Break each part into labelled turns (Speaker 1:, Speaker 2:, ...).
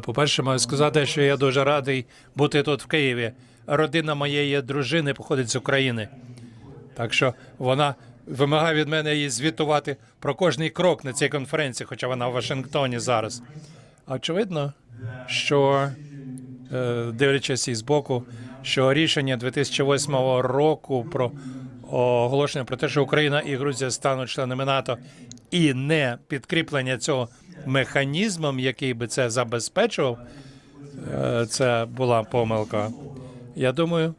Speaker 1: По-перше, маю сказати, що я дуже радий бути тут в Києві. Родина моєї дружини походить з України. Так що вона вимагає від мене її звітувати про кожний крок на цій конференції, хоча вона в Вашингтоні зараз. Очевидно, що е, дивлячись із боку, що рішення 2008 року про оголошення про те, що Україна і Грузія стануть членами НАТО, і не підкріплення цього механізмом, який би це забезпечував, е, це була помилка. Я думаю,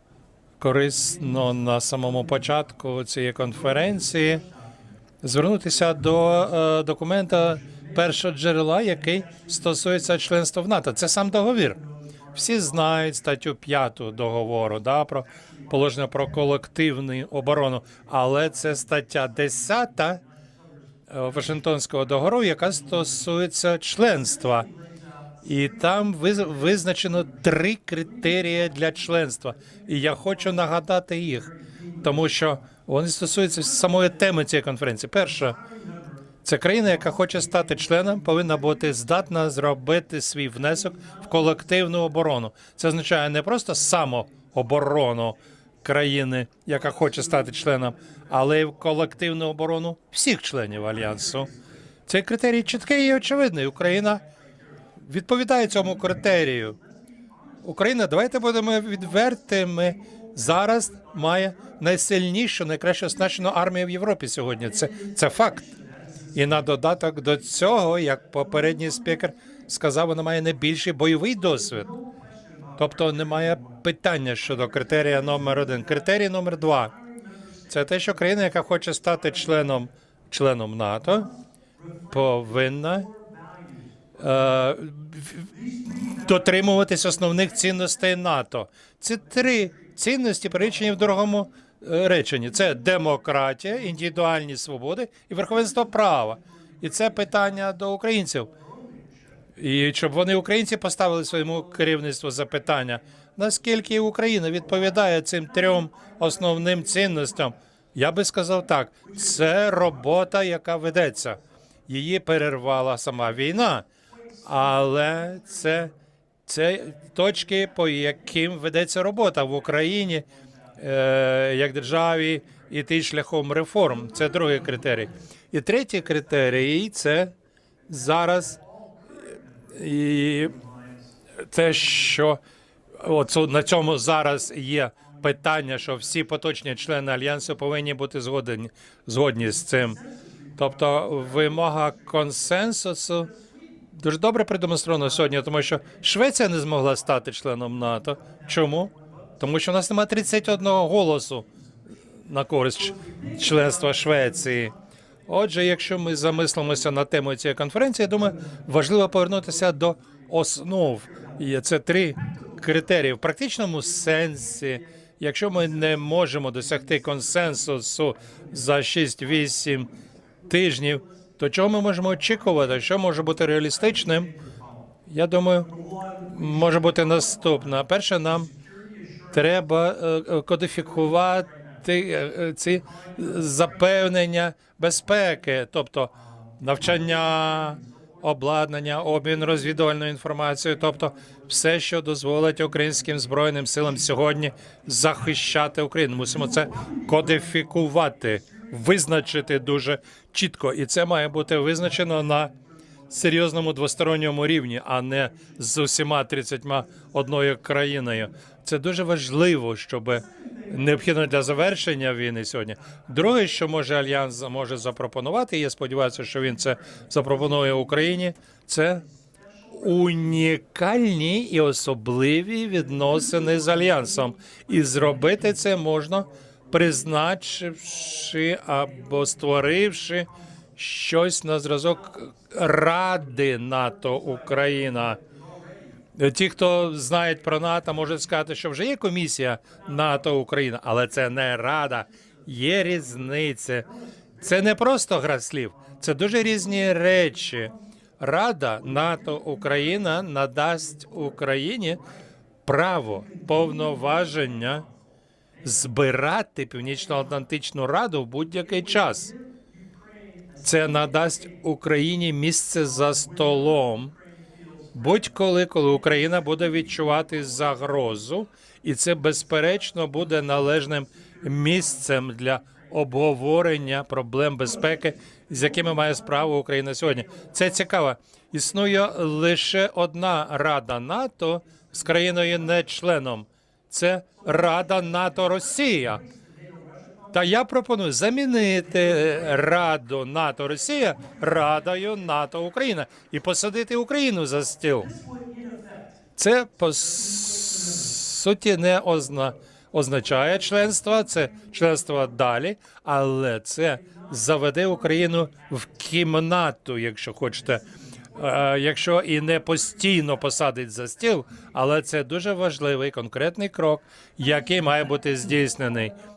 Speaker 1: корисно на самому початку цієї конференції звернутися до е, документа першого джерела, який стосується членства в НАТО. Це сам договір. Всі знають статтю 5 договору да, про положення про колективну оборону, але це стаття 10 е, Вашингтонського договору, яка стосується членства. І там виз- визначено три критерії для членства. І я хочу нагадати їх, тому що вони стосуються самої теми цієї конференції. Перше, це країна, яка хоче стати членом, повинна бути здатна зробити свій внесок в колективну оборону. Це означає не просто самооборону країни, яка хоче стати членом, але й в колективну оборону всіх членів альянсу. Цей критерій чіткий і очевидний. Україна відповідає цьому критерію. Україна, давайте будемо відвертими. Зараз має найсильнішу, найкраще оснащену армію в Європі сьогодні. Це, це факт. І на додаток до цього, як попередній спікер сказав, вона має найбільший бойовий досвід. Тобто немає питання щодо критерія номер один. Критерій номер два це те, що країна, яка хоче стати членом, членом НАТО, повинна е, дотримуватись основних цінностей НАТО. Ці три цінності перелічені в другому е, реченні: це демократія, індивідуальні свободи і верховенство права. І це питання до українців. І щоб вони українці поставили своєму керівництву запитання, наскільки Україна відповідає цим трьом основним цінностям. Я би сказав так: це робота, яка ведеться. Її перервала сама війна, але це, це точки, по яким ведеться робота в Україні е, як державі іти шляхом реформ. Це другий критерій. І третій критерій це зараз і те, що от на цьому зараз є питання, що всі поточні члени альянсу повинні бути згодні, згодні з цим. Тобто вимога консенсусу дуже добре продемонстрована сьогодні, тому що Швеція не змогла стати членом НАТО. Чому? Тому що в нас немає 31 голосу на користь членства Швеції. Отже, якщо ми замислимося на тему цієї конференції, я думаю, важливо повернутися до основ. Це три критерії в практичному сенсі. Якщо ми не можемо досягти консенсусу за 6-8 тижнів, то чого ми можемо очікувати? Що може бути реалістичним? Я думаю, може бути наступне. Перше, нам треба е, е, кодифікувати ці запевнення безпеки, тобто навчання, обладнання, обмін розвідувальною інформацією, тобто все, що дозволить українським збройним силам сьогодні захищати Україну. Мусимо це кодифікувати, визначити дуже чітко, і це має бути визначено на серйозному двосторонньому рівні, а не з усіма 31 країною. Це дуже важливо, щоб необхідно для завершення війни сьогодні. Друге, що може альянс може запропонувати, і я сподіваюся, що він це запропонує Україні. Це унікальні і особливі відносини з альянсом, і зробити це можна, призначивши або створивши щось на зразок Ради НАТО Україна. Ті, хто знають про НАТО, можуть сказати, що вже є комісія НАТО Україна, але це не рада. Є різниця. Це не просто гра слів, це дуже різні речі. Рада НАТО Україна надасть Україні право повноваження збирати Північно-Атлантичну Раду в будь-який час. Це надасть Україні місце за столом. Будь-коли, коли Україна буде відчувати загрозу, і це безперечно буде належним місцем для обговорення проблем безпеки, з якими має справу Україна сьогодні. Це цікаво. Існує лише одна Рада НАТО з країною не членом. Це Рада НАТО Росія. Та я пропоную замінити Раду НАТО Росія Радою НАТО Україна і посадити Україну за стіл. Це по суті не озна, означає членство, це членство далі, але це заведе Україну в кімнату, якщо хочете. Е, Якщо і не постійно посадить за стіл, але це дуже важливий конкретний крок, який має бути здійснений.